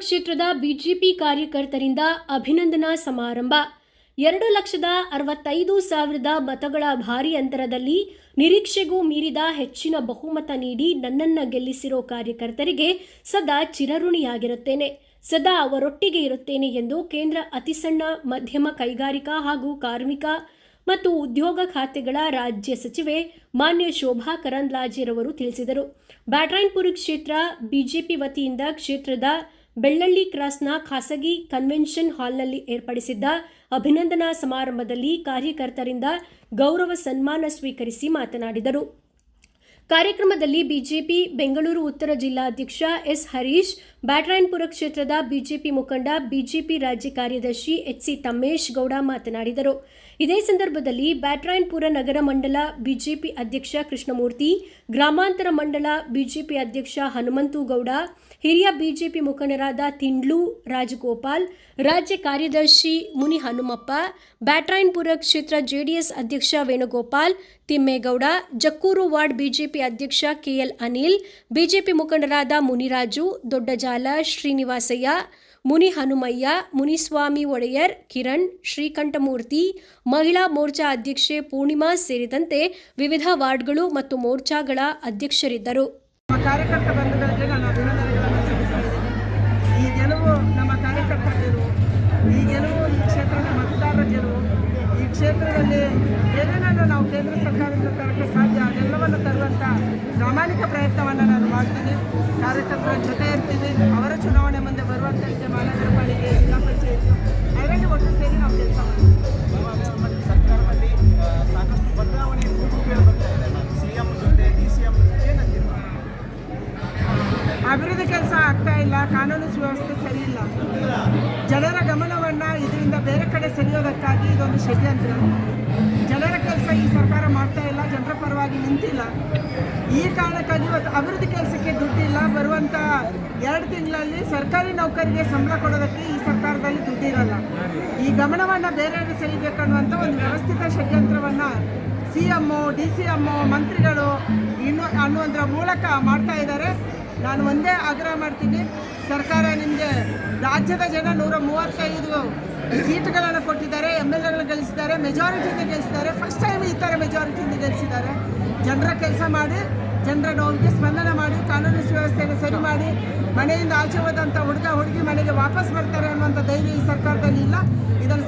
ಕ್ಷೇತ್ರದ ಬಿಜೆಪಿ ಕಾರ್ಯಕರ್ತರಿಂದ ಅಭಿನಂದನಾ ಸಮಾರಂಭ. ಎರಡು ಲಕ್ಷದ ಅರವತ್ತೈದು ಸಾವಿರದ ಮತಗಳ ಭಾರಿ ಅಂತರದಲ್ಲಿ ನಿರೀಕ್ಷೆಗೂ ಮೀರಿದ ಹೆಚ್ಚಿನ ಬಹುಮತ ನೀಡಿ ನನ್ನನ್ನ ಗೆಲ್ಲಿಸಿರೋ ಕಾರ್ಯಕರ್ತರಿಗೆ ಸದಾ ಚಿರಋಣಿಯಾಗಿರುತ್ತೇನೆ. ಸದಾ ಅವರೊಟ್ಟಿಗೆ ಇರುತ್ತೇನೆ ಎಂದು ಕೇಂದ್ರ ಅತಿಸಣ್ಣ, ಮಧ್ಯಮ ಕೈಗಾರಿಕಾ ಹಾಗೂ ಕಾರ್ಮಿಕ ಮತ್ತು ಉದ್ಯೋಗ ಖಾತೆಗಳ ರಾಜ್ಯ ಸಚಿವೆ ಮಾನ್ಯ ಶೋಭಾ ಕರಂದ್ಲಾಜೆರವರು ತಿಳಿಸಿದರು. ಬ್ಯಾಟ್ರಾಯನ್ಪುರ ಕ್ಷೇತ್ರ ಬಿಜೆಪಿ ವತಿಯಿಂದ ಕ್ಷೇತ್ರದ ಬೆಳ್ಳಳ್ಳಿ ಕ್ರಾಸ್ನ ಖಾಸಗಿ ಕನ್ವೆನ್ಷನ್ ಹಾಲ್ನಲ್ಲಿ ಏರ್ಪಡಿಸಿದ್ದ ಅಭಿನಂದನಾ ಸಮಾರಂಭದಲ್ಲಿ ಕಾರ್ಯಕರ್ತರಿಂದ ಗೌರವ ಸನ್ಮಾನ ಸ್ವೀಕರಿಸಿ ಮಾತನಾಡಿದರು. ಕಾರ್ಯಕ್ರಮದಲ್ಲಿ ಬಿಜೆಪಿ, ಬೆಂಗಳೂರು ಉತ್ತರ ಜಿಲ್ಲಾಧ್ಯಕ್ಷ ಎಸ್ ಹರೀಶ್, ಬ್ಯಾಟ್ರಾಯನ್ಪುರ ಕ್ಷೇತ್ರದ ಬಿಜೆಪಿ ಮುಖಂಡ, ಬಿಜೆಪಿ ರಾಜ್ಯ ಕಾರ್ಯದರ್ಶಿ ಎಚ್ ಸಿ ತಮ್ಮೇಶ್ ಗೌಡ ಮಾತನಾಡಿದರು. ಇದೇ ಸಂದರ್ಭದಲ್ಲಿ ಬ್ಯಾಟ್ರಾಯನ್ಪುರ ನಗರ ಮಂಡಲ ಬಿಜೆಪಿ ಅಧ್ಯಕ್ಷ ಕೃಷ್ಣಮೂರ್ತಿ, ಗ್ರಾಮಾಂತರ ಮಂಡಲ ಬಿಜೆಪಿ ಅಧ್ಯಕ್ಷ ಹನುಮಂತುಗೌಡ ಹಿರಿಯ ಬಿಜೆಪಿ ಮುಖಂಡರಾದ ತಿಂಡ್ಲು ರಾಜಗೋಪಾಲ್, ರಾಜ್ಯ ಕಾರ್ಯದರ್ಶಿ ಮುನಿ ಹನುಮಪ್ಪ, ಬ್ಯಾಟ್ರಾಯನ್ಪುರ ಕ್ಷೇತ್ರ ಜೆಡಿಎಸ್ ಅಧ್ಯಕ್ಷ ವೇಣುಗೋಪಾಲ್, ತಿಮ್ಮೇಗೌಡ, ಜಕ್ಕೂರು ವಾರ್ಡ್ ಬಿಜೆಪಿ ಅಧ್ಯಕ್ಷ ಕೆಎಲ್ ಅನಿಲ್, ಬಿಜೆಪಿ ಮುಖಂಡರಾದ ಮುನಿರಾಜು, ದೊಡ್ಡಜಾಲ, ಶ್ರೀನಿವಾಸಯ್ಯ, ಮುನಿ ಹನುಮಯ್ಯ, ಮುನಿಸ್ವಾಮಿ ಒಡೆಯರ್ ಕಿರಣ್, ಶ್ರೀಕಂಠಮೂರ್ತಿ, ಮಹಿಳಾ ಮೋರ್ಚಾ ಅಧ್ಯಕ್ಷೆ ಪೂರ್ಣಿಮಾ ಸೇರಿದಂತೆ ವಿವಿಧ ವಾರ್ಡ್ಗಳು ಮತ್ತು ಮೋರ್ಚಾಗಳ ಅಧ್ಯಕ್ಷರಿದ್ದರು. ಕ್ಷೇತ್ರದಲ್ಲಿ ಏನೇನನ್ನು ನಾವು ಕೇಂದ್ರ ಸರ್ಕಾರದಿಂದ ತರಕ್ಕೆ ಸಾಧ್ಯ, ಅದೆಲ್ಲವನ್ನು ತರುವಂಥ ಪ್ರಾಮಾಣಿಕ ಪ್ರಯತ್ನವನ್ನು ನಾನು ಮಾಡ್ತೀನಿ. ಕಾರ್ಯಕರ್ತರ ಜೊತೆ ಇರ್ತೀನಿ ಅವರ ಚುನಾವಣೆ ಮುಂದೆ ಬರುವಂಥ ಮಾನವ ಪಾಲಿಕೆ ಕೆಲಸ ಆಗ್ತಾ ಇಲ್ಲ, ಕಾನೂನು ಸುವ್ಯವಸ್ಥೆ ಸರಿ ಇಲ್ಲ. ಜನರ ಗಮನವನ್ನು ಇದರಿಂದ ಬೇರೆ ಕಡೆ ಸೆಳೆಯೋದಕ್ಕಾಗಿ ಇದೊಂದು ಷಡ್ಯಂತ್ರ. ಜನರ ಕೆಲಸ ಈ ಸರ್ಕಾರ ಮಾಡ್ತಾ ಇಲ್ಲ, ಜನರ ಪರವಾಗಿ ನಿಂತಿಲ್ಲ. ಈ ಕಾರಣಕ್ಕಾಗಿ ಇವತ್ತು ಅಭಿವೃದ್ಧಿ ಕೆಲಸಕ್ಕೆ ದುಡ್ಡಿಲ್ಲ. ಬರುವಂಥ ಎರಡು ತಿಂಗಳಲ್ಲಿ ಸರ್ಕಾರಿ ನೌಕರಿಗೆ ಸಂಬಳ ಕೊಡೋದಕ್ಕೆ ಈ ಸರ್ಕಾರದಲ್ಲಿ ದುಡ್ಡಿರಲ್ಲ. ಈ ಗಮನವನ್ನು ಬೇರೆ ಸೆಳಿಬೇಕನ್ನುವಂಥ ಒಂದು ವ್ಯವಸ್ಥಿತ ಷಡ್ಯಂತ್ರವನ್ನು C M D C M ಮಂತ್ರಿಗಳು ಇನ್ನು ಅನ್ನುವಂಥರ ಮೂಲಕ ಮಾಡ್ತಾ ಇದ್ದಾರೆ. ನಾನು ಒಂದೇ ಆಗ್ರಹ ಮಾಡ್ತೀನಿ, ಸರ್ಕಾರ ನಿಮಗೆ ರಾಜ್ಯದ ಜನ ನೂರ ಮೂವತ್ತೈದು ಸೀಟ್ಗಳನ್ನು ಕೊಟ್ಟಿದ್ದಾರೆ, ಎಂ ಎಲ್ ಎಗಳು ಗೆಲ್ಲಿಸಿದ್ದಾರೆ ಮೆಜಾರಿಟಿಯಿಂದ ಗೆಲ್ಲಿಸಿದ್ದಾರೆ. ಫಸ್ಟ್ ಟೈಮ್ ಈ ಥರ ಮೆಜಾರಿಟಿಯಿಂದ ಗೆಲ್ಲಿಸಿದ್ದಾರೆ. ಜನರ ಕೆಲಸ ಮಾಡಿ, ಜನರ ನೋವಿಗೆ ಸ್ಪಂದನೆ ಮಾಡಿ, ಕಾನೂನು ಸುವ್ಯವಸ್ಥೆಯನ್ನು ಸರಿ ಮಾಡಿ, ಮನೆಯಿಂದ ಆಚೆ ಹೋದಂಥ ಹುಡುಗ ಹುಡುಗಿ ಮನೆಗೆ ವಾಪಸ್ ಬರ್ತಾರೆ ಅನ್ನುವಂಥ ಧೈರ್ಯ ಈ ಸರ್ಕಾರದಲ್ಲಿ ಇಲ್ಲ. ಇದನ್ನು